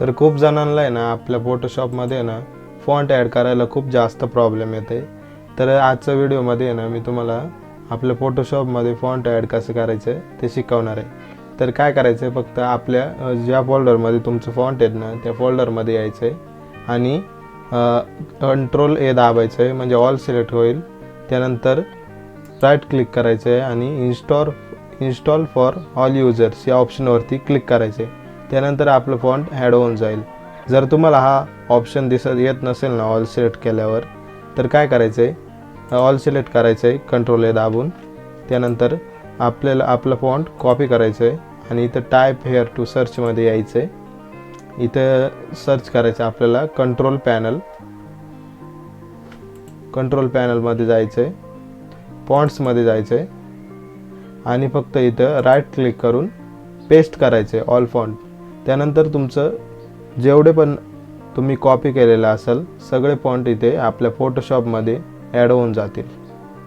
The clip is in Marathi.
तर खूप जणांना आहे ना आपल्या फोटोशॉपमध्ये ना फॉन्ट ॲड करायला खूप जास्त प्रॉब्लेम येते. तर आजच्या व्हिडिओमध्ये आहे ना मी तुम्हाला आपल्या फोटोशॉपमध्ये फॉन्ट ॲड कसं करायचं आहे ते शिकवणार आहे. तर काय करायचं आहे फक्त आपल्या ज्या फोल्डरमध्ये तुमचं फॉन्ट आहेत ना त्या फोल्डरमध्ये यायचं आहे आणि कंट्रोल ए दाबायचं आहे म्हणजे ऑल सिलेक्ट होईल. त्यानंतर राईट क्लिक करायचं आहे आणि install install for all users या ऑप्शनवरती क्लिक करायचे त्यानंतर आपलं फॉन्ट ॲड होऊन जाईल. जर तुम्हाला हा ऑप्शन दिसत येत नसेल ना ऑल सिलेक्ट केल्यावर तर काय करायचं आहे ऑल सिलेक्ट करायचं आहे कंट्रोल ए दाबून. त्यानंतर आपल्याला आपलं फॉन्ट कॉपी करायचं आहे आणि इथं टाईप हेअर टू सर्चमध्ये यायचं आहे इथं सर्च करायचं आहे आपल्याला कंट्रोल पॅनल कंट्रोल पॅनलमध्ये जायचं आहे पॉन्ट्समध्ये जायचं आहे आणि फक्त इथं राईट क्लिक करून पेस्ट करायचं आहे ऑल फॉन्ट त्यानंतर तुमचं जेवढे पण तुम्ही कॉपी केलेलं असेल सगळे पॉईंट इथे आपल्या फोटोशॉपमध्ये ॲड होऊन जातील.